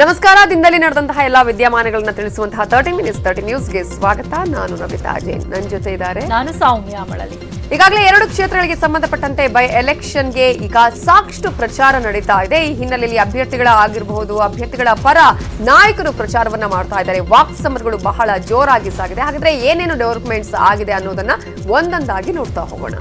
ನಮಸ್ಕಾರ. ದಿನದಲ್ಲಿ ನಡೆದಂತಹ ಎಲ್ಲಾ ವಿದ್ಯಮಾನಗಳನ್ನ ತಿಳಿಸುವಂತಹ ತರ್ಟಿ ಮಿನಿಟ್ಸ್ ತರ್ಟಿ ನ್ಯೂಸ್ಗೆ ಸ್ವಾಗತ. ನಾನು ರವಿತಾ ಜೈನ್. ನನ್ನ ಜೊತೆ ಇದ್ದಾರೆ. ನಾನು ಸೌಮ್ಯ ಮಳಲಿ. ಈಗಾಗಲೇ ಎರಡು ಕ್ಷೇತ್ರಗಳಿಗೆ ಸಂಬಂಧಪಟ್ಟಂತೆ ಬೈ ಎಲೆಕ್ಷನ್ಗೆ ಈಗ ಸಾಕಷ್ಟು ಪ್ರಚಾರ ನಡೀತಾ ಇದೆ. ಈ ಹಿನ್ನೆಲೆಯಲ್ಲಿ ಅಭ್ಯರ್ಥಿಗಳ ಆಗಿರಬಹುದು ಅಭ್ಯರ್ಥಿಗಳ ಪರ ನಾಯಕರು ಪ್ರಚಾರವನ್ನ ಮಾಡ್ತಾ ಇದ್ದಾರೆ. ವಾಕ್ ಸಮರಗಳು ಬಹಳ ಜೋರಾಗಿ ಸಾಗಿದೆ. ಹಾಗಾದ್ರೆ ಏನೇನು ಡೆವಲಪ್ಮೆಂಟ್ಸ್ ಆಗಿದೆ ಅನ್ನೋದನ್ನ ಒಂದೊಂದಾಗಿ ನೋಡ್ತಾ ಹೋಗೋಣ.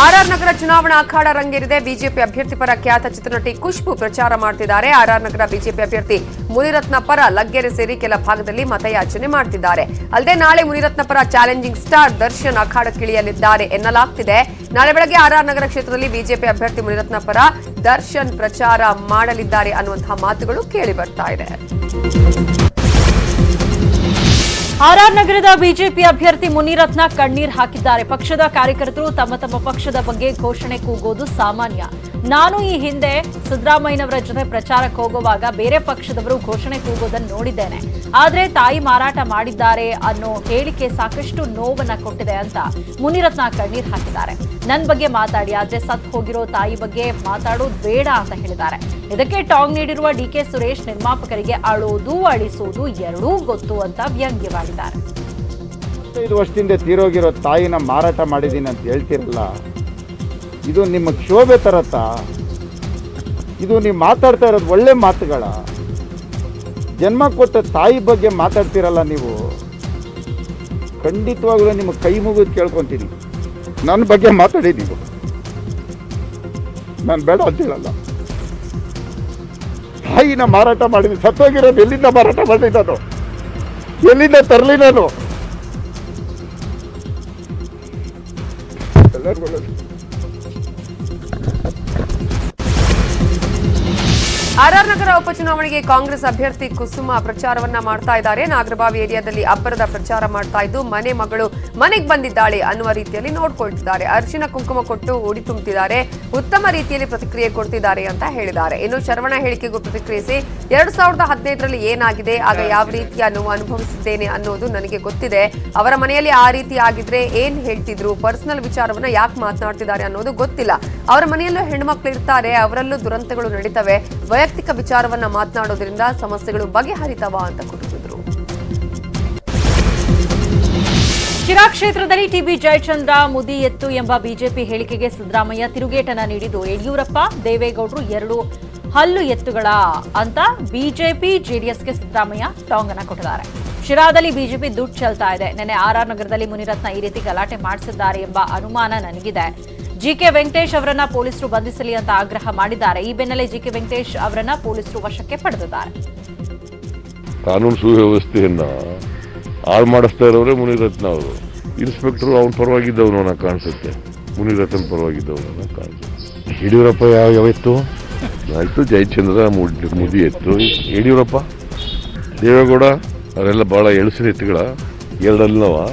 ಆರ್ಆರ್ ನಗರ ಚುನಾವಣಾ ಅಖಾಡ ರಂಗೇರಿದೆ. ಬಿಜೆಪಿ ಅಭ್ಯರ್ಥಿ ಪರ ಖ್ಯಾತ ಚಿತ್ರನಟಿ ಖುಷ್ಬು ಪ್ರಚಾರ ಮಾಡ್ತಿದ್ದಾರೆ. ಆರ್ಆರ್ ನಗರ ಬಿಜೆಪಿ ಅಭ್ಯರ್ಥಿ ಮುನಿರತ್ನ ಪರ ಲಗ್ಗೆರೆ ಸೇರಿ ಕೆಲ ಭಾಗದಲ್ಲಿ ಮತಯಾಚನೆ ಮಾಡ್ತಿದ್ದಾರೆ. ಅಲ್ಲದೆ ನಾಳೆ ಮುನಿರತ್ನ ಪರ ಚಾಲೆಂಜಿಂಗ್ ಸ್ಟಾರ್ ದರ್ಶನ್ ಅಖಾಡಕ್ಕಿಳಿಯಲಿದ್ದಾರೆ ಎನ್ನಲಾಗ್ತಿದೆ. ನಾಳೆ ಬೆಳಗ್ಗೆ ಆರ್ಆರ್ ನಗರ ಕ್ಷೇತ್ರದಲ್ಲಿ ಬಿಜೆಪಿ ಅಭ್ಯರ್ಥಿ ಮುನಿರತ್ನ ಪರ ದರ್ಶನ್ ಪ್ರಚಾರ ಮಾಡಲಿದ್ದಾರೆ ಅನ್ನುವಂತಹ ಮಾತುಗಳು ಕೇಳಿ ಬರ್ತಾ ಇದೆ. ಆರ್ಆರ್ ನಗರದ ಬಿಜೆಪಿ ಅಭ್ಯರ್ಥಿ ಮುನಿರತ್ನ ಕಣ್ಣೀರ್ ಹಾಕಿದ್ದಾರೆ. ಪಕ್ಷದ ಕಾರ್ಯಕರ್ತರು ತಮ್ಮ ತಮ್ಮ ಪಕ್ಷದ ಬಗ್ಗೆ ಘೋಷಣೆ ಕೂಗೋದು ಸಾಮಾನ್ಯ. ನಾನು ಈ ಹಿಂದೆ ಸಿದ್ದರಾಮಯ್ಯನವರ ಜೊತೆ ಪ್ರಚಾರಕ್ಕೆ ಹೋಗುವಾಗ ಬೇರೆ ಪಕ್ಷದವರು ಘೋಷಣೆ ಕೂಗೋದನ್ನು ನೋಡಿದ್ದೇನೆ. ಆದರೆ ತಾಯಿ ಮಾರಾಟ ಮಾಡಿದ್ದಾರೆ ಅನ್ನೋ ಹೇಳಿಕೆ ಸಾಕಷ್ಟು ನೋವನ್ನ ಕೊಟ್ಟಿದೆ ಅಂತ ಮುನಿರತ್ನ ಕಣ್ಣೀರ್ ಹಾಕಿದ್ದಾರೆ. ನನ್ನ ಬಗ್ಗೆ ಮಾತಾಡಿ, ಆದರೆ ಸತ್ ಹೋಗಿರೋ ತಾಯಿ ಬಗ್ಗೆ ಮಾತಾಡೋದು ಬೇಡ ಅಂತ ಹೇಳಿದ್ದಾರೆ. ಇದಕ್ಕೆ ಟಾಂಗ್ ನೀಡಿರುವ ಡಿ ಕೆ ಸುರೇಶ್ ನಿರ್ಮಾಪಕರಿಗೆ ಅಳೋದು, ಅಳಿಸೋದು ಎರಡೂ ಗೊತ್ತು ಅಂತ ವ್ಯಂಗ್ಯವಾಗಿದ್ದಾರೆ. ವರ್ಷದಿಂದ ತೀರೋಗಿರೋ ತಾಯಿನ ಮಾರಾಟ ಮಾಡಿದ್ದೀನಿ ಅಂತ ಹೇಳ್ತಿರಲ್ಲ. ಇದು ನಿಮ್ಮ ಕ್ಷೋಭೆ ತರತ್ತ ಇದು ನೀವು ಮಾತಾಡ್ತಾ ಇರೋದು ಒಳ್ಳೆ ಮಾತುಗಳ. ಜನ್ಮ ಕೊಟ್ಟ ತಾಯಿ ಬಗ್ಗೆ ಮಾತಾಡ್ತಿರಲ್ಲ ನೀವು. ಖಂಡಿತವಾಗ್ಲೂ ನಿಮ್ಮ ಕೈ ಮುಗಿದು ಕೇಳ್ಕೊತೀನಿ. ನನ್ನ ಬಗ್ಗೆ ಮಾತಾಡಿ ನೀವು. ನಾನು ಬೇಡ ಅಂತ ಹೇಳಲ್ಲ. ತಾಯಿನ ಮಾರಾಟ ಮಾಡಿದ್ವಿ ಸತ್ತೋಗಿರೋದು ಎಲ್ಲಿಂದ ಮಾರಾಟ ಮಾಡಿದ್ದು ಎಲ್ಲಿಂದ ತರಲಿ ನಾನು? ಎಲ್ಲರಿಗೂ ಆರ್ಆರ್ ನಗರ ಉಪಚುನಾವಣೆಗೆ ಕಾಂಗ್ರೆಸ್ ಅಭ್ಯರ್ಥಿ ಕುಸುಮ ಪ್ರಚಾರವನ್ನ ಮಾಡ್ತಾ ಇದ್ದಾರೆ. ನಾಗರಬಾವಿ ಏರಿಯಾದಲ್ಲಿ ಅಬ್ಬರದ ಪ್ರಚಾರ ಮಾಡ್ತಾ ಇದ್ದು ಮನೆ ಮಗಳು ಮನೆಗೆ ಬಂದಿದ್ದಾಳೆ ಅನ್ನುವ ರೀತಿಯಲ್ಲಿ ನೋಡ್ಕೊಳ್ತಿದ್ದಾರೆ. ಅರ್ಶಿನ ಕುಂಕುಮ ಕೊಟ್ಟು ಉಡಿ ತುಂಬುತ್ತಿದ್ದಾರೆ ಉತ್ತಮ ರೀತಿಯಲ್ಲಿ ಪ್ರತಿಕ್ರಿಯೆ ಕೊಡ್ತಿದ್ದಾರೆ ಅಂತ ಹೇಳಿದ್ದಾರೆ. ಇನ್ನು ಶರವಣ ಹೇಳಿಕೆಗೂ ಪ್ರತಿಕ್ರಿಯಿಸಿ ಎರಡ್ ಸಾವಿರದ ಹದಿನೈದರಲ್ಲಿ ಏನಾಗಿದೆ ಆಗ ಯಾವ ರೀತಿಯ ನೋವು ಅನುಭವಿಸಿದ್ದೇನೆ ಅನ್ನೋದು ನನಗೆ ಗೊತ್ತಿದೆ. ಅವರ ಮನೆಯಲ್ಲಿ ಆ ರೀತಿ ಆಗಿದ್ರೆ ಏನ್ ಹೇಳ್ತಿದ್ರು? ಪರ್ಸನಲ್ ವಿಚಾರವನ್ನ ಯಾಕೆ ಮಾತನಾಡ್ತಿದ್ದಾರೆ ಅನ್ನೋದು ಗೊತ್ತಿಲ್ಲ. ಅವರ ಮನೆಯಲ್ಲೂ ಹೆಣ್ಮಕ್ಳು ಇರ್ತಾರೆ ಅವರಲ್ಲೂ ದುರಂತಗಳು ನಡೀತವೆ. ವೈಯಕ್ತಿಕ ವಿಚಾರವನ್ನ ಮಾತನಾಡೋದ್ರಿಂದ ಸಮಸ್ಯೆಗಳು ಬಗೆಹರಿತವ ಅಂತ ಕುಟುಕಿದ್ರು ಶಿರಾ ಕ್ಷೇತ್ರದಲ್ಲಿ ಟಿಬಿ ಜಯಚಂದ್ರ ಮುದಿ ಎತ್ತು ಎಂಬ ಬಿಜೆಪಿ ಹೇಳಿಕೆಗೆ ಸಿದ್ದರಾಮಯ್ಯ ತಿರುಗೇಟನ ನೀಡಿದ್ದು ಯಡಿಯೂರಪ್ಪ, ದೇವೇಗೌಡರು ಎರಡು ಹಲ್ಲು ಎತ್ತುಗಳ ಅಂತ ಬಿಜೆಪಿ ಜೆಡಿಎಸ್ಗೆ ಸಿದ್ದರಾಮಯ್ಯ ಟಾಂಗ್ ಅನ್ನ ಕೊಟ್ಟಿದ್ದಾರೆ. ಶಿರಾದಲ್ಲಿ ಬಿಜೆಪಿ ದುಡ್ಡು ಚೆಲ್ತಾ ಇದೆ. ಆರ್ ಆರ್ ನಗರದಲ್ಲಿ ಮುನಿರತ್ನ ಈ ರೀತಿ ಗಲಾಟೆ ಮಾಡಿಸಿದ್ದಾರೆ ಎಂಬ ಅನುಮಾನ ನನಗಿದೆ. ಜಿಕೆ ವೆಂಕಟೇಶ್ ಅವರನ್ನ ಪೊಲೀಸರು ಬಂಧಿಸಲಿ ಅಂತ ಆಗ್ರಹ ಮಾಡಿದ್ದಾರೆ. ಈ ಬೆನ್ನಲ್ಲೇ ಜಿಕೆ ವೆಂಕಟೇಶ್ ಅವರನ್ನ ಪೊಲೀಸರು ವಶಕ್ಕೆ ಪಡೆದಿದ್ದಾರೆ. ಕಾನೂನು ಸುವ್ಯವಸ್ಥೆಯನ್ನ ಹಾಳು ಮಾಡಿಸ್ತಾ ಇರೋರೇ ಮುನಿರತ್ನ ಅವರು. ಇನ್ಸ್ಪೆಕ್ಟರ್ ಅವನ ಪರವಾಗಿದ್ದವನು ಅನ್ನೋ ಕಾಣಿಸುತ್ತೆ. ಮುನಿರತ್ನ ಪರವಾಗಿದ್ದವನು ಅನ್ನೋ ಕಾಣಿಸುತ್ತೆ. ಯಡಿಯೂರಪ್ಪ ಯಾವ ಯಾವಿತ್ತು? ಆಯ್ತು ಜಯಚಂದ್ರ ಮುಡ್- ಮುದಿ ಎತ್ತು. ಯಡಿಯೂರಪ್ಪ ದೇವೇಗೌಡ ಅವರೆಲ್ಲ ಭಾಳ ಎಳಸಿನ ಎತ್ತುಗಳ ಎರಡಲ್ಲವ.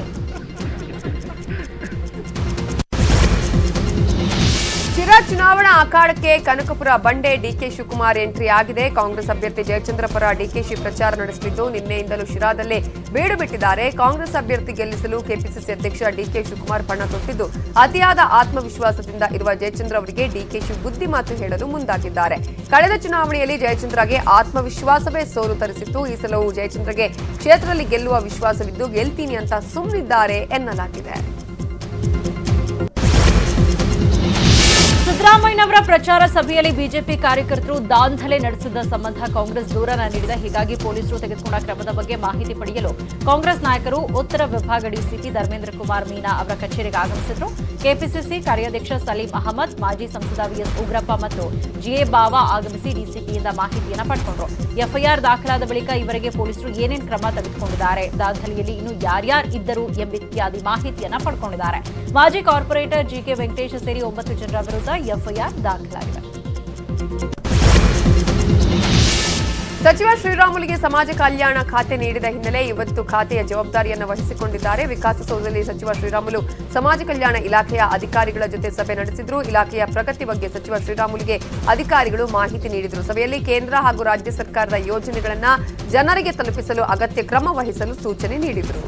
ಚುನಾವಣಾ ಅಖಾಡಕ್ಕೆ ಕನಕಪುರ ಬಂಡೆ ಡಿಕೆ ಶಿವಕುಮಾರ್ ಎಂಟ್ರಿ ಆಗಿದೆ. ಕಾಂಗ್ರೆಸ್ ಅಭ್ಯರ್ಥಿ ಜಯಚಂದ್ರ ಪರ ಡಿಕೆಶಿ ಪ್ರಚಾರ ನಡೆಸಲಿದ್ದು ನಿನ್ನೆಯಿಂದಲೂ ಶಿರಾದಲ್ಲೇ ಬೀಡು ಬಿಟ್ಟಿದ್ದಾರೆ. ಕಾಂಗ್ರೆಸ್ ಅಭ್ಯರ್ಥಿ ಗೆಲ್ಲಿಸಲು ಕೆಪಿಸಿಸಿ ಅಧ್ಯಕ್ಷ ಡಿಕೆ ಶಿವಕುಮಾರ್ ಪಣ ತೊಟ್ಟಿದ್ದು, ಅತಿಯಾದ ಆತ್ಮವಿಶ್ವಾಸದಿಂದ ಇರುವ ಜಯಚಂದ್ರ ಅವರಿಗೆ ಡಿಕೆಶಿ ಬುದ್ಧಿ ಮಾತು ಹೇಳಲು ಮುಂದಾಗಿದ್ದಾರೆ. ಕಳೆದ ಚುನಾವಣೆಯಲ್ಲಿ ಜಯಚಂದ್ರಗೆ ಆತ್ಮವಿಶ್ವಾಸವೇ ಸೋಲು ತರಿಸಿತ್ತು. ಈ ಸಲವೂ ಜಯಚಂದ್ರಗೆ ಕ್ಷೇತ್ರದಲ್ಲಿ ಗೆಲ್ಲುವ ವಿಶ್ವಾಸವಿದ್ದು, ಗೆಲ್ತೀನಿ ಅಂತ ಸುಮ್ಮನಿದ್ದಾರೆ ಎನ್ನಲಾಗಿದೆ. ಸಿದ್ದರಾಮಯ್ಯನವರ ಪ್ರಚಾರ ಸಭೆಯಲ್ಲಿ ಬಿಜೆಪಿ ಕಾರ್ಯಕರ್ತರು ದಾಂಧಲೆ ನಡೆಸಿದ ಸಂಬಂಧ ಕಾಂಗ್ರೆಸ್ ದೂರನ ನೀಡಿದ. ಹೀಗಾಗಿ ಪೊಲೀಸರು ತೆಗೆದುಕೊಂಡ ಕ್ರಮದ ಬಗ್ಗೆ ಮಾಹಿತಿ ಪಡೆಯಲು ಕಾಂಗ್ರೆಸ್ ನಾಯಕರು ಉತ್ತರ ವಿಭಾಗ ಡಿಸಿಪಿ ಧರ್ಮೇಂದ್ರ ಕುಮಾರ್ ಮೀನಾ ಅವರ ಕಚೇರಿಗೆ ಆಗಮಿಸಿದ್ರು. ಕೆಪಿಸಿಸಿ ಕಾರ್ಯಾಧ್ಯಕ್ಷ ಸಲೀಂ ಅಹಮದ್, ಮಾಜಿ ಸಂಸದ ವಿಎಸ್ ಉಗ್ರಪ್ಪ ಮತ್ತು ಜಿಎ ಬಾವಾ ಆಗಮಿಸಿ ಡಿಸಿಪಿಯಿಂದ ಮಾಹಿತಿಯನ್ನು ಪಡ್ಕೊಂಡ್ರು. ಎಫ್ಐಆರ್ ದಾಖಲಾದ ಬಳಿಕ ಇವರಿಗೆ ಪೊಲೀಸರು ಏನೇನು ಕ್ರಮ ತೆಗೆದುಕೊಂಡಿದ್ದಾರೆ, ದಾಂಧಲೆಯಲ್ಲಿ ಇನ್ನು ಯಾರ್ಯಾರು ಇದ್ದರು ಎಂಬಿತ್ಯಾದಿ ಮಾಹಿತಿಯನ್ನ ಪಡ್ಕೊಂಡಿದ್ದಾರೆ. ಮಾಜಿ ಕಾರ್ಪೊರೇಟರ್ ಜಿಕೆ ವೆಂಕಟೇಶ್ ಸೇರಿ ಒಂಬತ್ತು ಜನರ ವಿರುದ್ಧ ಎಫ್ಐಆರ್ ದಾಖಲಾಗಿದೆ. ಸಚಿವ ಶ್ರೀರಾಮುಲಿಗೆ ಸಮಾಜ ಕಲ್ಯಾಣ ಖಾತೆ ನೀಡಿದ ಹಿನ್ನೆಲೆ ಇವತ್ತು ಖಾತೆಯ ಜವಾಬ್ದಾರಿಯನ್ನು ವಹಿಸಿಕೊಂಡಿದ್ದಾರೆ. ವಿಕಾಸಸೌಧದಲ್ಲಿ ಸಚಿವ ಶ್ರೀರಾಮುಲು ಸಮಾಜ ಕಲ್ಯಾಣ ಇಲಾಖೆಯ ಅಧಿಕಾರಿಗಳ ಜೊತೆ ಸಭೆ ನಡೆಸಿದ್ರು. ಇಲಾಖೆಯ ಪ್ರಗತಿ ಬಗ್ಗೆ ಸಚಿವ ಶ್ರೀರಾಮುಲುಗೆ ಅಧಿಕಾರಿಗಳು ಮಾಹಿತಿ ನೀಡಿದರು. ಸಭೆಯಲ್ಲಿ ಕೇಂದ್ರ ಹಾಗೂ ರಾಜ್ಯ ಸರ್ಕಾರದ ಯೋಜನೆಗಳನ್ನು ಜನರಿಗೆ ತಲುಪಿಸಲು ಅಗತ್ಯ ಕ್ರಮ ವಹಿಸಲು ಸೂಚನೆ ನೀಡಿದರು.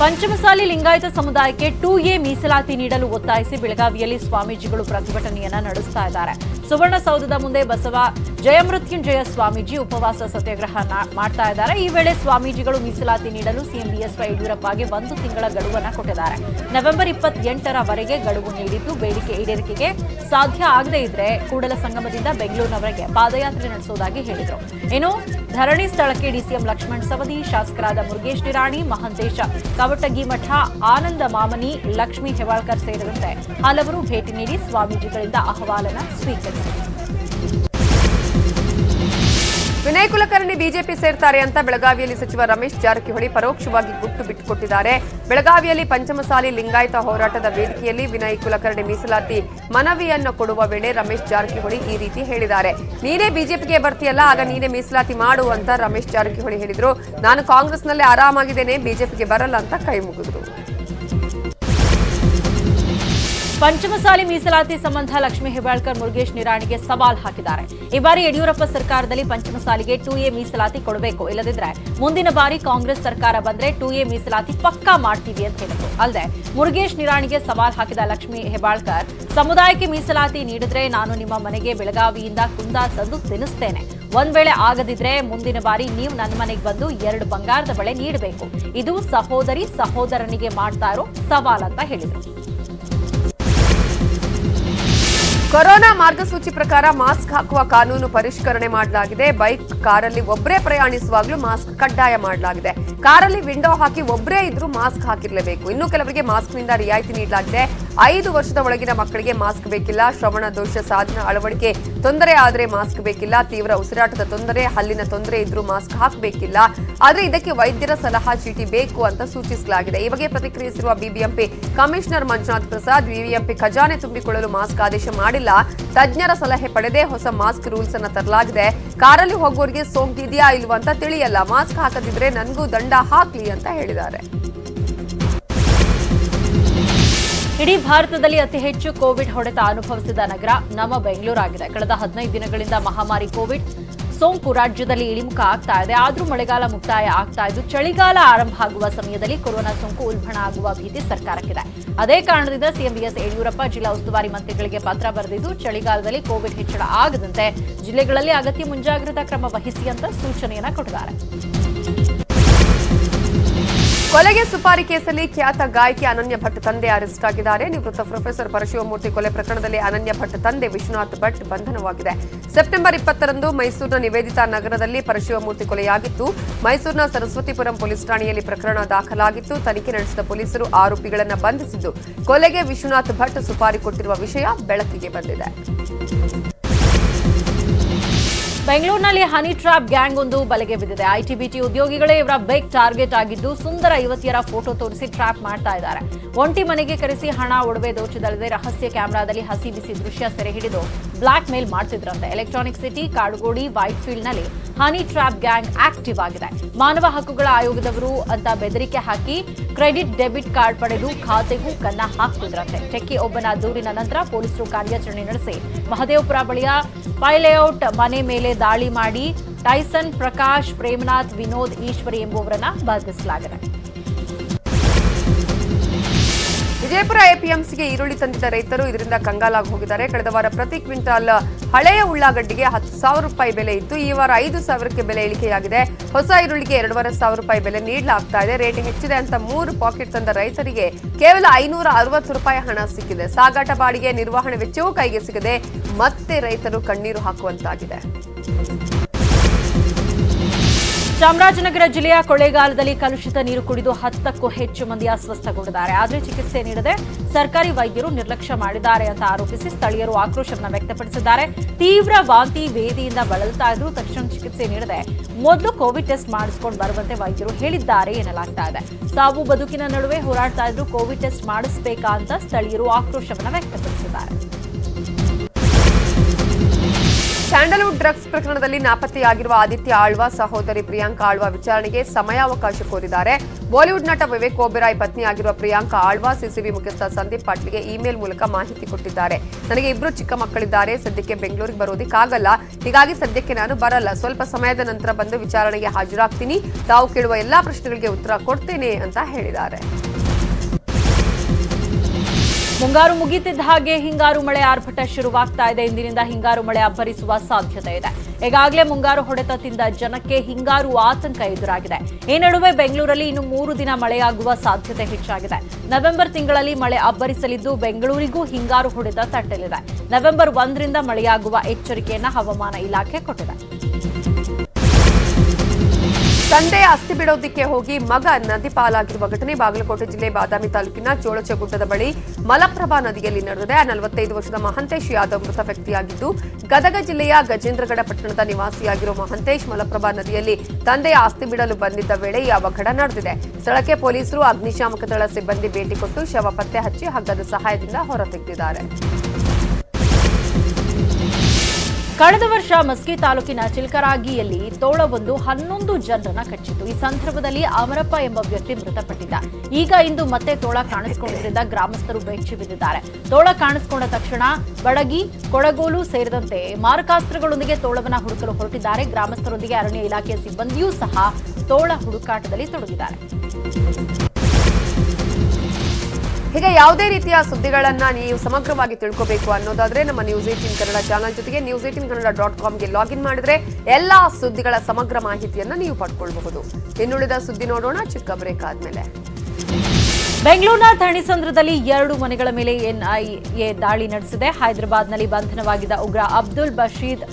ಪಂಚಮಸಾಲಿ ಲಿಂಗಾಯತ ಸಮುದಾಯಕ್ಕೆ ಟೂ ಎ ಮೀಸಲಾತಿ ನೀಡಲು ಒತ್ತಾಯಿಸಿ ಬೆಳಗಾವಿಯಲ್ಲಿ ಸ್ವಾಮೀಜಿಗಳು ಪ್ರತಿಭಟನೆಯನ್ನ ನಡೆಸ್ತಾ ಇದ್ದಾರೆ. ಸುವರ್ಣಸೌಧದ ಮುಂದೆ ಬಸವ ಜಯಮೃತ್ಯುಂಜಯ ಸ್ವಾಮೀಜಿ ಉಪವಾಸ ಸತ್ಯಾಗ್ರಹ ಮಾಡ್ತಾ ಇದ್ದಾರೆ. ಈ ವೇಳೆ ಸ್ವಾಮೀಜಿಗಳು ಮೀಸಲಾತಿ ನೀಡಲು ಸಿಎಂ ಬಿಎಸ್ವೈ ಯಡಿಯೂರಪ್ಪಗೆ ಒಂದು ತಿಂಗಳ ಗಡುವನ್ನು ಕೊಟ್ಟಿದ್ದಾರೆ. ನವೆಂಬರ್ ಇಪ್ಪತ್ತೆಂಟರವರೆಗೆ ಗಡುವು ನೀಡಿದ್ದು ಬೇಡಿಕೆ ಈಡೇರಿಕೆಗೆ ಸಾಧ್ಯ ಆಗದೇ ಇದ್ರೆ ಕೂಡಲ ಸಂಗಮದಿಂದ ಬೆಂಗಳೂರಿನವರೆಗೆ ಪಾದಯಾತ್ರೆ ನಡೆಸುವುದಾಗಿ ಹೇಳಿದರು. ಇನ್ನು ಧರಣಿ ಸ್ಥಳಕ್ಕೆ ಡಿಸಿಎಂ ಲಕ್ಷ್ಮಣ್ ಸವದಿ, ಶಾಸಕರಾದ ಮುರುಗೇಶ್ ನಿರಾಣಿ, ಮಹಂತೇಶ ಕವಟಗಿ ಮಠ, ಆನಂದ ಮಾಮನಿ, ಲಕ್ಷ್ಮೀ ಹೆವಾಳ್ಕರ್ ಸೇರಿದಂತೆ ಹಲವರು ಭೇಟಿ ನೀಡಿ ಸ್ವಾಮೀಜಿಗಳಿಂದ ಅಹವಾಲನ ಸ್ವೀಕರಿಸಿದರು. ವಿನಯ್ ಕುಲಕರ್ಣಿ ಬಿಜೆಪಿ ಸೇರ್ತಾರೆ ಅಂತ ಬೆಳಗಾವಿಯಲ್ಲಿ ಸಚಿವ ರಮೇಶ್ ಜಾರಕಿಹೊಳಿ ಪರೋಕ್ಷವಾಗಿ ಗುಟ್ಟು ಬಿಟ್ಟುಕೊಟ್ಟಿದ್ದಾರೆ. ಬೆಳಗಾವಿಯಲ್ಲಿ ಪಂಚಮಸಾಲಿ ಲಿಂಗಾಯತ ಹೋರಾಟದ ವೇದಿಕೆಯಲ್ಲಿ ವಿನಯ್ ಕುಲಕರ್ಣಿ ಮೀಸಲಾತಿ ಮನವಿಯನ್ನು ಕೊಡುವ ವೇಳೆ ರಮೇಶ್ ಜಾರಕಿಹೊಳಿ ಈ ರೀತಿ ಹೇಳಿದ್ದಾರೆ. ನೀನೇ ಬಿಜೆಪಿಗೆ ಬರ್ತೀಯಲ್ಲ, ಆಗ ನೀನೇ ಮೀಸಲಾತಿ ಮಾಡು ಅಂತ ರಮೇಶ್ ಜಾರಕಿಹೊಳಿ ಹೇಳಿದ್ರು. ನಾನು ಕಾಂಗ್ರೆಸ್ನಲ್ಲೇ ಆರಾಮಾಗಿದ್ದೇನೆ, ಬಿಜೆಪಿಗೆ ಬರಲ್ಲ ಅಂತ ಕೈ ಮುಗಿದ್ರು. ಪಂಚಮಸಾಲಿ ಮೀಸಲಾತಿ ಸಂಬಂಧ ಲಕ್ಷ್ಮೀ ಹೆಬ್ಬಾಳ್ಕರ್, ಮುರುಗೇಶ್ ನಿರಾಣಿಗೆ ಸವಾಲ್ ಹಾಕಿದ್ದಾರೆ. ಈ ಬಾರಿ ಯಡಿಯೂರಪ್ಪ ಸರ್ಕಾರದಲ್ಲಿ ಪಂಚಮಸಾಲಿಗೆ ಟು ಎ ಮೀಸಲಾತಿ ಕೊಡಬೇಕು. ಇಲ್ಲದಿದ್ರೆ ಮುಂದಿನ ಬಾರಿ ಕಾಂಗ್ರೆಸ್ ಸರ್ಕಾರ ಬಂದ್ರೆ ಟು ಎ ಮೀಸಲಾತಿ ಪಕ್ಕಾ ಮಾಡ್ತೀವಿ ಅಂತ ಹೇಳಿದ್ರು. ಅಲ್ಲದೆ ಮುರುಗೇಶ್ ನಿರಾಣಿಗೆ ಸವಾಲ್ ಹಾಕಿದ ಲಕ್ಷ್ಮೀ ಹೆಬ್ಬಾಳ್ಕರ್, ಸಮುದಾಯಕ್ಕೆ ಮೀಸಲಾತಿ ನೀಡಿದ್ರೆ ನಾನು ನಿಮ್ಮ ಮನೆಗೆ ಬೆಳಗಾವಿಯಿಂದ ಕುಂದ ತಂದು ತಿನ್ನಿಸ್ತೇನೆ. ಒಂದ್ ವೇಳೆ ಆಗದಿದ್ರೆ ಮುಂದಿನ ಬಾರಿ ನೀವು ನನ್ನ ಮನೆಗೆ ಬಂದು ಎರಡು ಬಂಗಾರದ ಬಳೆ ನೀಡಬೇಕು. ಇದು ಸಹೋದರಿ ಸಹೋದರನಿಗೆ ಮಾಡ್ತಾ ಇರೋ ಸವಾಲ್ ಅಂತ ಹೇಳಿದ್ರು. ಕೊರೋನಾ ಮಾರ್ಗಸೂಚಿ ಪ್ರಕಾರ ಮಾಸ್ಕ್ ಹಾಕುವ ಕಾನೂನು ಪರಿಷ್ಕರಣೆ ಮಾಡಲಾಗಿದೆ. ಬೈಕ್, ಕಾರಲ್ಲಿ ಒಬ್ಬರೇ ಪ್ರಯಾಣಿಸುವಾಗಲೂ ಮಾಸ್ಕ್ ಕಡ್ಡಾಯ ಮಾಡಲಾಗಿದೆ. ಕಾರಲ್ಲಿ ವಿಂಡೋ ಹಾಕಿ ಒಬ್ಬರೇ ಇದ್ರೂ ಮಾಸ್ಕ್ ಹಾಕಿರಲೇಬೇಕು. ಇನ್ನು ಕೆಲವರಿಗೆ ಮಾಸ್ಕ್ನಿಂದ ರಿಯಾಯಿತಿ ನೀಡಲಾಗಿದೆ. ಐದು ವರ್ಷದ ಒಳಗಿನ ಮಕ್ಕಳಿಗೆ ಮಾಸ್ಕ್ ಬೇಕಿಲ್ಲ. ಶ್ರವಣ ದೋಷ ಸಾಧನ ಅಳವಡಿಕೆ ತೊಂದರೆ ಆದರೆ ಮಾಸ್ಕ್ ಬೇಕಿಲ್ಲ. ತೀವ್ರ ಉಸಿರಾಟದ ತೊಂದರೆ, ಹಲ್ಲಿನ ತೊಂದರೆ ಇದ್ರೂ ಮಾಸ್ಕ್ ಹಾಕಬೇಕಿಲ್ಲ. ಆದರೆ ಇದಕ್ಕೆ ವೈದ್ಯರ ಸಲಹಾ ಚೀಟಿ ಬೇಕು ಅಂತ ಸೂಚಿಸಲಾಗಿದೆ. ಈ ಬಗ್ಗೆ ಪ್ರತಿಕ್ರಿಯಿಸಿರುವ BBMP commissioner Manjunath Prasad, BBMP ಖಜಾನೆ ತುಂಬಿಕೊಳ್ಳಲು ಮಾಸ್ಕ್ ಆದೇಶ ಮಾಡಿಲ್ಲ. ತಜ್ಞರ ಸಲಹೆ ಪಡೆದೇ ಹೊಸ ಮಾಸ್ಕ್ ರೂಲ್ಸ್ ಅನ್ನು ತರಲಾಗಿದೆ. ಕಾರಲ್ಲಿ ಹೋಗುವವರಿಗೆ ಸೋಂಕಿದೆಯಾ ಇಲ್ವಾ ಅಂತ ತಿಳಿಯಲ್ಲ. ಮಾಸ್ಕ್ ಹಾಕದಿದ್ರೆ ನನಗೂ ದಂಡ ಹಾಕ್ಲಿ ಅಂತ ಹೇಳಿದ್ದಾರೆ. ಇಡೀ ಭಾರತದಲ್ಲಿ ಅತಿ ಹೆಚ್ಚು ಕೋವಿಡ್ ಹೊಡೆತ ಅನುಭವಿಸಿದ ನಗರ ನಮ್ಮ ಬೆಂಗಳೂರಾಗಿದೆ. ಕಳೆದ ಹದಿನೈದು ದಿನಗಳಿಂದ ಮಹಾಮಾರಿ ಕೋವಿಡ್ ಸೋಂಕು ರಾಜ್ಯದಲ್ಲಿ ಇಳಿಮುಖ ಆಗ್ತಾ ಇದೆ. ಆದರೂ ಮಳೆಗಾಲ ಮುಕ್ತಾಯ ಆಗ್ತಾ ಇದ್ದು, ಚಳಿಗಾಲ ಆರಂಭ ಆಗುವ ಸಮಯದಲ್ಲಿ ಕೊರೋನಾ ಸೋಂಕು ಉಲ್ಬಣ ಆಗುವ ಭೀತಿ ಸರ್ಕಾರಕ್ಕಿದೆ. ಅದೇ ಕಾರಣದಿಂದ ಸಿಎಂ ಬಿಎಸ್ ಯಡಿಯೂರಪ್ಪ ಜಿಲ್ಲಾ ಉಸ್ತುವಾರಿ ಮಂತ್ರಿಗಳಿಗೆ ಪತ್ರ ಬರೆದಿದ್ದು, ಚಳಿಗಾಲದಲ್ಲಿ ಕೋವಿಡ್ ಹೆಚ್ಚಳ ಆಗದಂತೆ ಜಿಲ್ಲೆಗಳಲ್ಲಿ ಅಗತ್ಯ ಮುಂಜಾಗ್ರತಾ ಕ್ರಮ ವಹಿಸಿ ಅಂತ ಸೂಚನೆಯನ್ನ ಕೊಟ್ಟಿದ್ದಾರೆ. ಕೊಲೆಗೆ ಸುಪಾರಿ ಕೇಸಲ್ಲಿ ಖ್ಯಾತ ಗಾಯಕಿ ಅನನ್ಯ ಭಟ್ ತಂದೆ ಅರೆಸ್ಟ್ ಆಗಿದ್ದಾರೆ. ನಿವೃತ್ತ ಪ್ರೊಫೆಸರ್ ಪರಶಿವಮೂರ್ತಿ ಕೊಲೆ ಪ್ರಕರಣದಲ್ಲಿ ಅನನ್ಯ ಭಟ್ ತಂದೆ ವಿಶ್ವನಾಥ್ ಭಟ್ ಬಂಧನವಾಗಿದೆ. ಸೆಪ್ಟೆಂಬರ್ ಇಪ್ಪತ್ತರಂದು ಮೈಸೂರಿನ ನಿವೇದಿತಾ ನಗರದಲ್ಲಿ ಪರಶಿವಮೂರ್ತಿ ಕೊಲೆಯಾಗಿತ್ತು ಮೈಸೂರಿನ ಸರಸ್ವತಿಪುರಂ ಪೊಲೀಸ್ ಠಾಣೆಯಲ್ಲಿ ಪ್ರಕರಣ ದಾಖಲಾಗಿತ್ತು. ತನಿಖೆ ನಡೆಸಿದ ಪೊಲೀಸರು ಆರೋಪಿಗಳನ್ನು ಬಂಧಿಸಿದ್ದು, ಕೊಲೆಗೆ ವಿಶ್ವನಾಥ್ ಭಟ್ ಸುಪಾರಿ ಕೊಟ್ಟಿರುವ ವಿಷಯ ಬೆಳಕಿಗೆ ಬಂದಿದೆ. ಬೆಂಗಳೂರಿನಲ್ಲಿ ಹನಿ ಟ್ರಾಪ್ ಗ್ಯಾಂಗ್ ಒಂದು ಬಲೆಗೆ ಬಿದ್ದಿದೆ. ಐಟಿಬಿಟಿ ಉದ್ಯೋಗಿಗಳೇ ಇವರ ಬೈಕ್ ಟಾರ್ಗೆಟ್ ಆಗಿದ್ದು ಸುಂದರ ಯುವತಿಯರ ಫೋಟೋ ತೋರಿಸಿ ಟ್ರಾಪ್ ಮಾಡ್ತಾ ಇದ್ದಾರೆ. ಒಂಟಿ ಮನೆಗೆ ಕರೆಸಿ ಹಣ ಒಡವೆ ದೋಚದಲ್ಲದೆ ರಹಸ್ಯ ಕ್ಯಾಮೆರಾದಲ್ಲಿ ಹಸಿ ಬಿಸಿ ದೃಶ್ಯ ಸೆರೆ ಹಿಡಿದು ಬ್ಲಾಕ್ ಮೇಲ್ ಮಾಡ್ತಿದ್ರಂತೆ. ಎಲೆಕ್ಟ್ರಾನಿಕ್ ಸಿಟಿ ಕಾಡುಗೋಡಿ ವೈಟ್ ಫೀಲ್ಡ್ನಲ್ಲಿ ಹನಿ ಟ್ರಾಪ್ ಗ್ಯಾಂಗ್ ಆಕ್ಟಿವ್ ಆಗಿದೆ. ಮಾನವ ಹಕ್ಕುಗಳ ಆಯೋಗದವರು ಅಂತ ಬೆದರಿಕೆ ಹಾಕಿ ಕ್ರೆಡಿಟ್ ಡೆಬಿಟ್ ಕಾರ್ಡ್ ಪಡೆದು ಖಾತೆಗೂ ಕನ್ನ ಹಾಕ್ತಿದ್ರಂತೆ. ಟೆಕ್ಕಿ ಒಬ್ಬನ ದೂರಿನ ನಂತರ ಪೊಲೀಸರು ಕಾರ್ಯಾಚರಣೆ ನಡೆಸಿ ಮಹದೇವಪುರ ಬಳಿಯ ಪೈಲೇಔಟ್ ಮನೆ ಮೇಲೆ ದಾಳಿ ಮಾಡಿ ಟೈಸನ್ ಪ್ರಕಾಶ್, ಪ್ರೇಮನಾಥ್, ವಿನೋದ್, ಈಶ್ವರಿ ಎಂಬುವರನ್ನ ಬಂಧಿಸಲಾಗಿದೆ. ವಿಜಯಪುರ ಎಪಿಎಂಸಿಗೆ ಈರುಳ್ಳಿ ತಂದಿದ್ದ ರೈತರು ಇದರಿಂದ ಕಂಗಾಲಾಗಿ ಹೋಗಿದ್ದಾರೆ. ಕಳೆದ ವಾರ ಪ್ರತಿ ಕ್ವಿಂಟಾಲ್ ಹಳೆಯ ಉಳ್ಳಾಗಡ್ಡಿಗೆ ಹತ್ತು ಸಾವಿರ ರೂಪಾಯಿ ಬೆಲೆ ಇತ್ತು. ಈ ವಾರ ಐದು ಸಾವಿರಕ್ಕೆ ಬೆಲೆ ಇಳಿಕೆಯಾಗಿದೆ. ಹೊಸ ಈರುಳ್ಳಿಗೆ ಎರಡೂವರೆ ಸಾವಿರ ರೂಪಾಯಿ ಬೆಲೆ ನೀಡಲಾಗ್ತಾ ಇದೆ. ರೇಟ್ ಹೆಚ್ಚಿದೆ ಅಂತ ಮೂರು ಪಾಕೆಟ್ ತಂದ ರೈತರಿಗೆ ಕೇವಲ ಐನೂರ ಅರವತ್ತು ರೂಪಾಯಿ ಹಣ ಸಿಕ್ಕಿದೆ. ಸಾಗಾಟ ಬಾಡಿಗೆ ನಿರ್ವಹಣೆ ವೆಚ್ಚವೂ ಕೈಗೆ ಸಿಗದೆ ಮತ್ತೆ ರೈತರು ಕಣ್ಣೀರು ಹಾಕುವಂತಾಗಿದೆ. ಚಾಮರಾಜನಗರ ಜಿಲ್ಲೆಯ ಕೊಳ್ಳೇಗಾಲದಲ್ಲಿ ಕಲುಷಿತ ನೀರು ಕುಡಿದು ಹತ್ತಕ್ಕೂ ಹೆಚ್ಚು ಮಂದಿ ಅಸ್ವಸ್ಥಗೊಂಡಿದ್ದಾರೆ. ಆದರೆ ಚಿಕಿತ್ಸೆ ನೀಡದೆ ಸರ್ಕಾರಿ ವೈದ್ಯರು ನಿರ್ಲಕ್ಷ್ಯ ಮಾಡಿದ್ದಾರೆ ಅಂತ ಆರೋಪಿಸಿ ಸ್ಥಳೀಯರು ಆಕ್ರೋಶವನ್ನು ವ್ಯಕ್ತಪಡಿಸಿದ್ದಾರೆ. ತೀವ್ರ ವಾಂತಿ ವೇದಿಯಿಂದ ಬಳಲ್ತಾ ಇದ್ರು ತಕ್ಷಣ ಚಿಕಿತ್ಸೆ ನೀಡದೆ ಮೊದಲು ಕೋವಿಡ್ ಟೆಸ್ಟ್ ಮಾಡಿಸ್ಕೊಂಡು ಬರುವಂತೆ ವೈದ್ಯರು ಹೇಳಿದ್ದಾರೆ ಎನ್ನಲಾಗ್ತಾ ಇದೆ. ಸಾವು ಬದುಕಿನ ನಡುವೆ ಹೋರಾಡ್ತಾ ಇದ್ರು ಕೋವಿಡ್ ಟೆಸ್ಟ್ ಮಾಡಿಸಬೇಕಾ ಅಂತ ಸ್ಥಳೀಯರು ಆಕ್ರೋಶವನ್ನು ವ್ಯಕ್ತಪಡಿಸಿದ್ದಾರೆ. ಸ್ಯಾಂಡಲ್ವುಡ್ ಡ್ರಗ್ಸ್ ಪ್ರಕರಣದಲ್ಲಿ ನಾಪತ್ತೆಯಾಗಿರುವ ಆದಿತ್ಯ ಆಳ್ವ ಸಹೋದರಿ ಪ್ರಿಯಾಂಕಾ ಆಳ್ವ ವಿಚಾರಣೆಗೆ ಸಮಯಾವಕಾಶ ಕೋರಿದ್ದಾರೆ. ಬಾಲಿವುಡ್ ನಟ ವಿವೇಕ್ ಓಬೆರಾಯ್ ಪತ್ನಿಯಾಗಿರುವ ಪ್ರಿಯಾಂಕಾ ಆಳ್ವ ಸಿಸಿಬಿ ಮುಖ್ಯಸ್ಥ ಸಂದೀಪ್ ಪಾಟ್ಲಿಗೆ ಇಮೇಲ್ ಮೂಲಕ ಮಾಹಿತಿ ಕೊಟ್ಟಿದ್ದಾರೆ. ನನಗೆ ಇಬ್ಬರು ಚಿಕ್ಕ ಮಕ್ಕಳಿದ್ದಾರೆ, ಸದ್ಯಕ್ಕೆ ಬೆಂಗಳೂರಿಗೆ ಬರೋದಕ್ಕಾಗಲ್ಲ ಹೀಗಾಗಿ ಸದ್ಯಕ್ಕೆ ನಾನು ಬರಲ್ಲ. ಸ್ವಲ್ಪ ಸಮಯದ ನಂತರ ಬಂದು ವಿಚಾರಣೆಗೆ ಹಾಜರಾಗ್ತೀನಿ. ತಾವು ಕೇಳುವ ಎಲ್ಲಾ ಪ್ರಶ್ನೆಗಳಿಗೆ ಉತ್ತರ ಕೊಡ್ತೇನೆ ಅಂತ ಹೇಳಿದ್ದಾರೆ. ಮುಂಗಾರು ಮುಗಿತಿದ್ದ ಹಾಗೆ ಹಿಂಗಾರು ಮಳೆ ಆರ್ಭಟ ಶುರುವಾಗ್ತಾ ಇದೆ. ಇಂದಿನಿಂದ ಹಿಂಗಾರು ಮಳೆ ಅಬ್ಬರಿಸುವ ಸಾಧ್ಯತೆ ಇದೆ. ಈಗಾಗಲೇ ಮುಂಗಾರು ಹೊಡೆತ ತಿಂದ ಜನಕ್ಕೆ ಹಿಂಗಾರು ಆತಂಕ ಎದುರಾಗಿದೆ. ಈ ನಡುವೆ ಬೆಂಗಳೂರಲ್ಲಿ ಇನ್ನು ಮೂರು ದಿನ ಮಳೆಯಾಗುವ ಸಾಧ್ಯತೆ ಹೆಚ್ಚಾಗಿದೆ. ನವೆಂಬರ್ ತಿಂಗಳಲ್ಲಿ ಮಳೆ ಅಬ್ಬರಿಸಲಿದ್ದು ಬೆಂಗಳೂರಿಗೂ ಹಿಂಗಾರು ಹೊಡೆತ ತಟ್ಟಲಿದೆ. ನವೆಂಬರ್ ಒಂದರಿಂದ ಮಳೆಯಾಗುವ ಎಚ್ಚರಿಕೆಯನ್ನು ಹವಾಮಾನ ಇಲಾಖೆ ಕೊಟ್ಟಿದೆ. ತಂದೆ ಅಸ್ಥಿ ಬಿಡೋದಿಕ್ಕೆ ಹೋಗಿ ಮಗ ನದಿ ಪಾಲಾಗಿರುವ ಘಟನೆ ಬಾಗಲಕೋಟೆ ಜಿಲ್ಲೆ ಬಾದಾಮಿ ತಾಲೂಕಿನ ಚೋಳಚಗುಡ್ಡದ ಬಳಿ ಮಲಪ್ರಭಾ ನದಿಯಲ್ಲಿ ನಡೆದಿದೆ. ನಲವತ್ತೈದು ವರ್ಷದ ಮಹಂತೇಶ್ ಯಾದವ್ ಮೃತ ವ್ಯಕ್ತಿಯಾಗಿದ್ದು, ಗದಗ ಜಿಲ್ಲೆಯ ಗಜೇಂದ್ರಗಡ ಪಟ್ಟಣದ ನಿವಾಸಿಯಾಗಿರುವ ಮಹಂತೇಶ್ ಮಲಪ್ರಭಾ ನದಿಯಲ್ಲಿ ತಂದೆಯ ಆಸ್ತಿ ಬಿಡಲು ಬಂದಿದ್ದ ವೇಳೆ ಈ ಅವಘಡ ನಡೆದಿದೆ. ಸ್ಥಳಕ್ಕೆ ಪೊಲೀಸರು ಅಗ್ನಿಶಾಮಕ ದಳ ಸಿಬ್ಬಂದಿ ಭೇಟಿ ಕೊಟ್ಟು ಶವ ಪತ್ತೆ ಹಚ್ಚಿ ಹಗ್ಗದ ಸಹಾಯದಿಂದ ಹೊರತೆಗೆದಿದ್ದಾರೆ. ಕಳೆದ ವರ್ಷ ಮಸ್ಕಿ ತಾಲೂಕಿನ ಚಿಲ್ಕರಾಗಿಯಲ್ಲಿ ತೋಳವೊಂದು ಹನ್ನೊಂದು ಜನರನ್ನ ಕಚ್ಚಿತು ಈ ಸಂದರ್ಭದಲ್ಲಿ ಅಮರಪ್ಪ ಎಂಬ ವ್ಯಕ್ತಿ ಮೃತಪಟ್ಟಿದ್ದ. ಈಗ ಇಂದು ಮತ್ತೆ ತೋಳ ಕಾಣಿಸಿಕೊಂಡಿದ್ದರಿಂದ ಗ್ರಾಮಸ್ಥರು ಬೆಚ್ಚಿ ಬಿದ್ದಿದ್ದಾರೆ. ತೋಳ ಕಾಣಿಸಿಕೊಂಡ ತಕ್ಷಣ ಬಡಗಿ ಕೊಡಗೋಲು ಸೇರಿದಂತೆ ಮಾರಕಾಸ್ತ್ರಗಳೊಂದಿಗೆ ತೋಳವನ್ನ ಹುಡುಕಲು ಹೊರಟಿದ್ದಾರೆ. ಗ್ರಾಮಸ್ಥರೊಂದಿಗೆ ಅರಣ್ಯ ಇಲಾಖೆಯ ಸಿಬ್ಬಂದಿಯೂ ಸಹ ತೋಳ ಹುಡುಕಾಟದಲ್ಲಿ ತೊಡಗಿದ್ದಾರೆ. ಹೀಗೆ ಯಾವುದೇ ರೀತಿಯ ಸುದ್ದಿಗಳನ್ನ ನೀವು ಸಮಗ್ರವಾಗಿ ತಿಳ್ಕೋಬೇಕು ಅನ್ನೋದಾದ್ರೆ ನಮ್ಮ ನ್ಯೂಸ್ ಏಟಿನ್ ಕನ್ನಡ ಚಾನಲ್ ಜೊತೆಗೆ ನ್ಯೂಸ್ ಏಟಿನ್ ಕನ್ನಡ ಡಾಟ್ ಕಾಮ್ಗೆ ಲಾಗಿನ್ ಮಾಡಿದ್ರೆ ಎಲ್ಲಾ ಸುದ್ದಿಗಳ ಸಮಗ್ರ ಮಾಹಿತಿಯನ್ನ ನೀವು ಪಡ್ಕೊಳ್ಬಹುದು. ಇನ್ನುಳಿದ ಸುದ್ದಿ ನೋಡೋಣ, ಚಿಕ್ಕ ಬ್ರೇಕ್ ಆದ್ಮೇಲೆ. ಬೆಂಗಳೂರಿನ ಥಣಿಸಂದ್ರದಲ್ಲಿ ಎರಡು ಮನೆಗಳ ಮೇಲೆ ಎನ್ಐಎ ದಾಳಿ ನಡೆಸಿದೆ. ಹೈದರಾಬಾದ್ನಲ್ಲಿ ಬಂಧನವಾಗಿದ್ದ ಉಗ್ರ ಅಬ್ದುಲ್ ಬಶೀದ್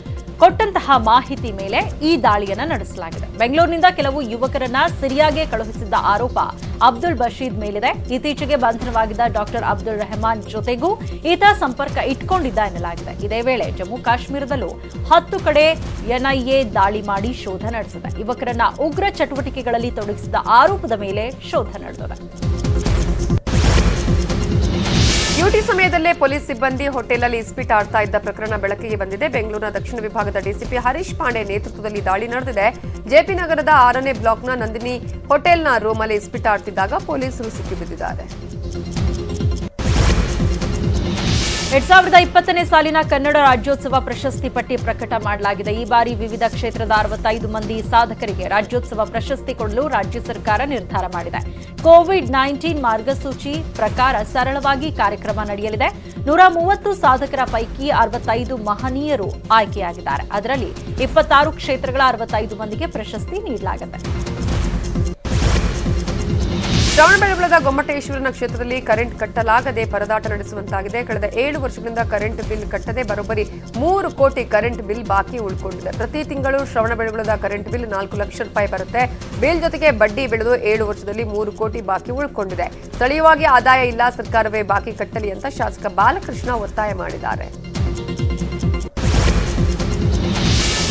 ಕೊಟ್ಟಂತಹ ಮಾಹಿತಿ ಮೇಲೆ ಈ ದಾಳಿಯನ್ನ ನಡೆಸಲಾಗಿದೆ. ಬೆಂಗಳೂರಿನಿಂದ ಕೆಲವು ಯುವಕರನ್ನ ಸಿರಿಯಾಗೆ ಕಳುಹಿಸಿದ್ದ ಆರೋಪ ಅಬ್ದುಲ್ ಬಶೀದ್ ಮೇಲಿದೆ. ಇತ್ತೀಚೆಗೆ ಬಂಧನವಾಗಿದ್ದ ಡಾಕ್ಟರ್ ಅಬ್ದುಲ್ ರೆಹಮಾನ್ ಜೊತೆಗೂ ಈತ ಸಂಪರ್ಕ ಇಟ್ಕೊಂಡಿದ್ದ ಎನ್ನಲಾಗಿದೆ. ಇದೇ ವೇಳೆ ಜಮ್ಮು ಕಾಶ್ಮೀರದಲ್ಲೂ ಹತ್ತು ಕಡೆ ಎನ್ಐಎ ದಾಳಿ ಮಾಡಿ ಶೋಧ ನಡೆಸಿದೆ. ಯುವಕರನ್ನ ಉಗ್ರ ಚಟುವಟಿಕೆಗಳಲ್ಲಿ ತೊಡಗಿಸಿದ ಆರೋಪದ ಮೇಲೆ ಶೋಧ ನಡೆದಿದೆ. ಡ್ಯೂಟಿ ಸಮಯದಲ್ಲೇ ಪೊಲೀಸ್ ಸಿಬ್ಬಂದಿ ಹೋಟೆಲ್ನಲ್ಲಿ ಇಸ್ಪೀಟ್ ಆಡ್ತಾ ಇದ್ದ ಪ್ರಕರಣ ಬೆಳಕಿಗೆ ಬಂದಿದೆ. ಬೆಂಗಳೂರಿನ ದಕ್ಷಿಣ ವಿಭಾಗದ ಡಿಸಿಪಿ ಹರೀಶ್ ಪಾಂಡೆ ನೇತೃತ್ವದಲ್ಲಿ ದಾಳಿ ನಡೆದಿದೆ. ಜೆಪಿ ನಗರದ ಆರನೇ ಬ್ಲಾಕ್ನ ನಂದಿನಿ ಹೋಟೆಲ್ನ ರೂಮಲ್ಲಿ ಇಸ್ಪೀಟ್ ಆಡ್ತಿದ್ದಾಗ ಪೊಲೀಸರು ಸಿಕ್ಕಿಬಿದ್ದಿದ್ದಾರೆ. ಎರಡ್ ಸಾವಿರದ ಇಪ್ಪತ್ತನೇ ಸಾಲಿನ ಕನ್ನಡ ರಾಜ್ಯೋತ್ಸವ ಪ್ರಶಸ್ತಿ ಪಟ್ಟಿ ಪ್ರಕಟ ಮಾಡಲಾಗಿದೆ. ಈ ಬಾರಿ ವಿವಿಧ ಕ್ಷೇತ್ರದ ಅರವತ್ತೈದು ಮಂದಿ ಸಾಧಕರಿಗೆ ರಾಜ್ಯೋತ್ಸವ ಪ್ರಶಸ್ತಿ ಕೊಡಲು ರಾಜ್ಯ ಸರ್ಕಾರ ನಿರ್ಧಾರ ಮಾಡಿದೆ. ಕೋವಿಡ್ ನೈನ್ಟೀನ್ ಮಾರ್ಗಸೂಚಿ ಪ್ರಕಾರ ಸರಳವಾಗಿ ಕಾರ್ಯಕ್ರಮ ನಡೆಯಲಿದೆ. ನೂರ ಮೂವತ್ತು ಸಾಧಕರ ಪೈಕಿ ಅರವತ್ತೈದು ಮಹನೀಯರು ಆಯ್ಕೆಯಾಗಿದ್ದಾರೆ. ಅದರಲ್ಲಿ ಇಪ್ಪತ್ತಾರು ಕ್ಷೇತ್ರಗಳ ಅರವತ್ತೈದು ಮಂದಿಗೆ ಪ್ರಶಸ್ತಿ ನೀಡಲಾಗಿದೆ. ಶ್ರವಣಬೆಳಗೊಳದ ಗೊಮ್ಮಟೇಶ್ವರನ ಕ್ಷೇತ್ರದಲ್ಲಿ ಕರೆಂಟ್ ಕಟ್ಟಲಾಗದೆ ಪರದಾಟ ನಡೆಸುವಂತಾಗಿದೆ. ಕಳೆದ ಏಳು ವರ್ಷಗಳಿಂದ ಕರೆಂಟ್ ಬಿಲ್ ಕಟ್ಟದೆ ಬರೋಬ್ಬರಿ ಮೂರು ಕೋಟಿ ಕರೆಂಟ್ ಬಿಲ್ ಬಾಕಿ ಉಳ್ಕೊಂಡಿದೆ. ಪ್ರತಿ ತಿಂಗಳು ಶ್ರವಣಬೆಳಗೊಳದ ಕರೆಂಟ್ ಬಿಲ್ ನಾಲ್ಕು ಲಕ್ಷ ರೂಪಾಯಿ ಬರುತ್ತೆ. ಬಿಲ್ ಜೊತೆಗೆ ಬಡ್ಡಿ ಬೆಳೆದು ಏಳು ವರ್ಷದಲ್ಲಿ ಮೂರು ಕೋಟಿ ಬಾಕಿ ಉಳ್ಕೊಂಡಿದೆ. ಸ್ಥಳೀಯವಾಗಿ ಆದಾಯ ಇಲ್ಲ, ಸರ್ಕಾರವೇ ಬಾಕಿ ಕಟ್ಟಲಿ ಅಂತ ಶಾಸಕ ಬಾಲಕೃಷ್ಣ ಒತ್ತಾಯ ಮಾಡಿದ್ದಾರೆ.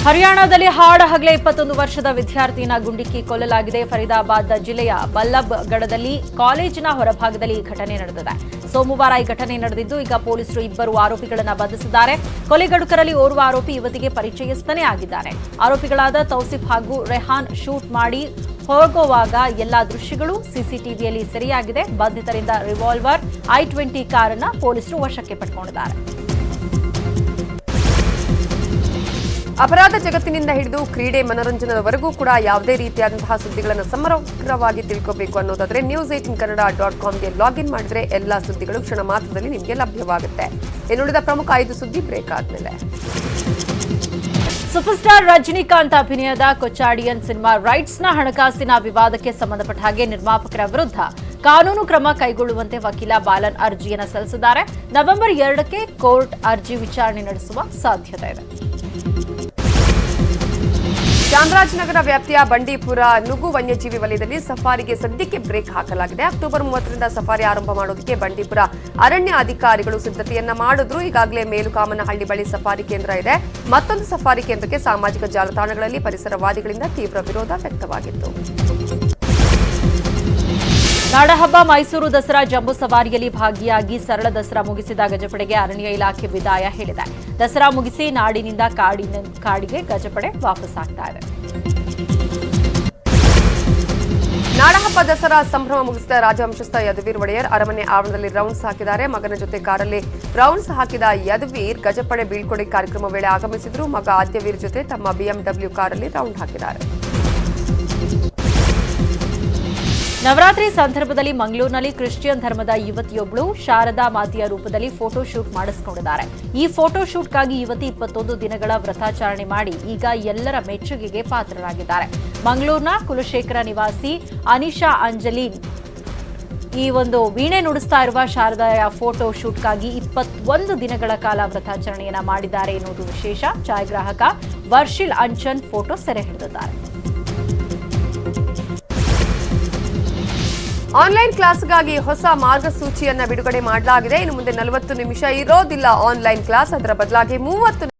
ಹರಿಯಾಣದಲ್ಲಿ ಹಾಡ ಹಗಲೆ ಇಪ್ಪತ್ತೊಂದು ವರ್ಷದ ವಿದ್ಯಾರ್ಥಿನ ಗುಂಡಿಕ್ಕಿ ಕೊಲ್ಲಲಾಗಿದೆ. ಫರೀದಾಬಾದ್ ಜಿಲ್ಲೆಯ ಬಲ್ಲಬ್ಗಢದಲ್ಲಿ ಕಾಲೇಜಿನ ಹೊರಭಾಗದಲ್ಲಿ ಈ ಘಟನೆ ನಡೆದಿದೆ. ಸೋಮವಾರ ಈ ಘಟನೆ ನಡೆದಿದ್ದು, ಈಗ ಪೊಲೀಸರು ಇಬ್ಬರು ಆರೋಪಿಗಳನ್ನು ಬಂಧಿಸಿದ್ದಾರೆ. ಕೊಲೆಗಡುಕರಲ್ಲಿ ಓರ್ವ ಆರೋಪಿ ಯುವತಿಗೆ ಪರಿಚಯಸ್ಥನೇ ಆಗಿದ್ದಾರೆ ಆರೋಪಿಗಳಾದ ತೌಸಿಫ್ ಹಾಗೂ ರೆಹಾನ್ ಶೂಟ್ ಮಾಡಿ ಹೋಗುವಾಗ ಎಲ್ಲಾ ದೃಶ್ಯಗಳು ಸಿಸಿಟಿವಿಯಲ್ಲಿ ಸೆರೆಯಾಗಿದೆ. ಬಂಧಿತರಿಂದ ರಿವಾಲ್ವರ್, ಐ ಟ್ವೆಂಟಿ ಕಾರನ್ನು ಪೊಲೀಸರು ವಶಕ್ಕೆ ಪಡ್ಕೊಂಡಿದ್ದಾರೆ. ಅಪರಾಧ ಜಗತ್ತಿನಿಂದ ಹಿಡಿದು ಕ್ರೀಡೆ ಮನೋರಂಜನದವರೆಗೂ ಕೂಡ ಯಾವುದೇ ರೀತಿಯಾದಂತಹ ಸುದ್ದಿಗಳನ್ನು ಸಮಗ್ರವಾಗಿ ತಿಳ್ಕೋಬೇಕು ಅನ್ನೋದಾದ್ರೆ ನ್ಯೂಸ್ ಏಟಿನ್ ಕನ್ನಡ ಡಾಟ್ ಕಾಮ್ಗೆ ಲಾಗಿನ್ ಮಾಡಿದ್ರೆ ಎಲ್ಲಾ ಸುದ್ದಿಗಳು ಕ್ಷಣ ಮಾತ್ರದಲ್ಲಿ ನಿಮಗೆ ಲಭ್ಯವಾಗುತ್ತೆ. ಇನ್ನುಳಿದ ಪ್ರಮುಖ ಐದು ಸುದ್ದಿ ಬ್ರೇಕ್ ಆದ್ಮೇಲೆ. ಸೂಪರ್ ಸ್ಟಾರ್ ರಜನಿಕಾಂತ್ ಅಭಿನಯದ ಕೊಚ್ಚಾಡಿಯನ್ ಸಿನಿಮಾ ರೈಟ್ಸ್ನ ಹಣಕಾಸಿನ ವಿವಾದಕ್ಕೆ ಸಂಬಂಧಪಟ್ಟ ಹಾಗೆ ನಿರ್ಮಾಪಕರ ವಿರುದ್ಧ ಕಾನೂನು ಕ್ರಮ ಕೈಗೊಳ್ಳುವಂತೆ ವಕೀಲ ಬಾಲನ್ ಅರ್ಜಿಯನ್ನು ಸಲ್ಲಿಸಿದ್ದಾರೆ. ನವೆಂಬರ್ ಎರಡಕ್ಕೆ ಕೋರ್ಟ್ ಅರ್ಜಿ ವಿಚಾರಣೆ ನಡೆಸುವ ಸಾಧ್ಯತೆ ಇದೆ. ಚಾಮರಾಜನಗರ ವ್ಯಾಪ್ತಿಯ ಬಂಡೀಪುರ ನುಗು ವನ್ಯಜೀವಿ ವಲಯದಲ್ಲಿ ಸಫಾರಿಗೆ ಸದ್ಯಕ್ಕೆ ಬ್ರೇಕ್ ಹಾಕಲಾಗಿದೆ. ಅಕ್ಟೋಬರ್ ಮೂವತ್ತರಿಂದ ಸಫಾರಿ ಆರಂಭ ಮಾಡೋದಕ್ಕೆ ಬಂಡೀಪುರ ಅರಣ್ಯ ಅಧಿಕಾರಿಗಳು ಸಿದ್ಧತೆಯನ್ನ ಮಾಡಿದ್ರು. ಈಗಾಗಲೇ ಮೇಲುಕಾಮನಹಳ್ಳಿ ಬಳಿ ಸಫಾರಿ ಕೇಂದ್ರ ಇದೆ. ಮತ್ತೊಂದು ಸಫಾರಿ ಕೇಂದ್ರಕ್ಕೆ ಸಾಮಾಜಿಕ ಜಾಲತಾಣಗಳಲ್ಲಿ ಪರಿಸರವಾದಿಗಳಿಂದ ತೀವ್ರ ವಿರೋಧ ವ್ಯಕ್ತವಾಗಿತ್ತು. ನಾಡಹಬ್ಬ ಮೈಸೂರು ದಸರಾ ಜಂಬೂ ಸವಾರಿಯಲ್ಲಿ ಭಾಗಿಯಾಗಿ ಸರಳ ದಸರಾ ಮುಗಿಸಿದ ಗಜಪಡೆಗೆ ಅರಣ್ಯ ಇಲಾಖೆ ವಿದಾಯ ಹೇಳಿದೆ. ದಸರಾ ಮುಗಿಸಿ ನಾಡಿನಿಂದ ಕಾಡಿನ, ಕಾಡಿಗೆ ಗಜಪಡೆ ವಾಪಸ್ ಆಗ್ತಾ ಇದೆ. ನಾಡಹಬ್ಬ ದಸರಾ ಸಂಭ್ರಮ ಮುಗಿಸಿದ ರಾಜವಂಶಸ್ಥ ಯದುವೀರ್ ಒಡೆಯರ್ ಅರಮನೆ ಆವರಣದಲ್ಲಿ ರೌಂಡ್ಸ್ ಹಾಕಿದ್ದಾರೆ. ಮಗನ ಜೊತೆ ಕಾರಲ್ಲಿ ರೌಂಡ್ಸ್ ಹಾಕಿದ ಯದುವೀರ್ ಗಜಪಡೆ ಬೀಳ್ಕೊಡೆ ಕಾರ್ಯಕ್ರಮ ವೇಳೆ ಆಗಮಿಸಿದ್ರು. ಮಗ ಆದ್ಯವೀರ್ ಜೊತೆ ತಮ್ಮ ಬಿಎಂಡಬ್ಲ್ಯೂ ಕಾರಲ್ಲಿ ರೌಂಡ್ ಹಾಕಿದ್ದಾರೆ. ನವರಾತ್ರಿ ಸಂದರ್ಭದಲ್ಲಿ ಮಂಗಳೂರಿನಲ್ಲಿ ಕ್ರಿಶ್ಚಿಯನ್ ಧರ್ಮದ ಯುವತಿಯೊಬ್ಬಳು ಶಾರದಾ ಮಾತೆಯ ರೂಪದಲ್ಲಿ ಫೋಟೋ ಶೂಟ್ ಮಾಡಿಸಿಕೊಂಡಿದ್ದಾರೆ. ಈ ಫೋಟೋ ಶೂಟ್ಗಾಗಿ ಯುವತಿ ಇಪ್ಪತ್ತೊಂದು ದಿನಗಳ ವ್ರತಾಚರಣೆ ಮಾಡಿ ಈಗ ಎಲ್ಲರ ಮೆಚ್ಚುಗೆಗೆ ಪಾತ್ರರಾಗಿದ್ದಾರೆ. ಮಂಗಳೂರಿನ ಕುಲಶೇಖರ ನಿವಾಸಿ ಅನಿಶಾ ಅಂಜಲಿನ್ ಈ ಒಂದು ವೀಣೆ ನುಡಿಸ್ತಾ ಇರುವ ಶಾರದಾಯ ಫೋಟೋ ಶೂಟ್ಗಾಗಿ ಇಪ್ಪತ್ತೊಂದು ದಿನಗಳ ಕಾಲ ವ್ರತಾಚರಣೆಯನ್ನ ಮಾಡಿದ್ದಾರೆ ಎನ್ನುವುದು ವಿಶೇಷ. ಛಾಯಾಗ್ರಾಹಕ ವರ್ಷಿಲ್ ಅಂಚನ್ ಫೋಟೋ ಸೆರೆ ಹಿಡಿದಿದ್ದಾರೆ. ಆನ್ಲೈನ್ ಕ್ಲಾಸ್ಗಾಗಿ ಹೊಸ ಮಾರ್ಗಸೂಚಿಯನ್ನ ಬಿಡುಗಡೆ ಮಾಡಲಾಗಿದೆ. ಇನ್ನು ಮುಂದೆ ನಲವತ್ತು ನಿಮಿಷ ಇರೋದಿಲ್ಲ ಆನ್ಲೈನ್ ಕ್ಲಾಸ್. ಅದರ ಬದಲಾಗಿ ಮೂವತ್ತು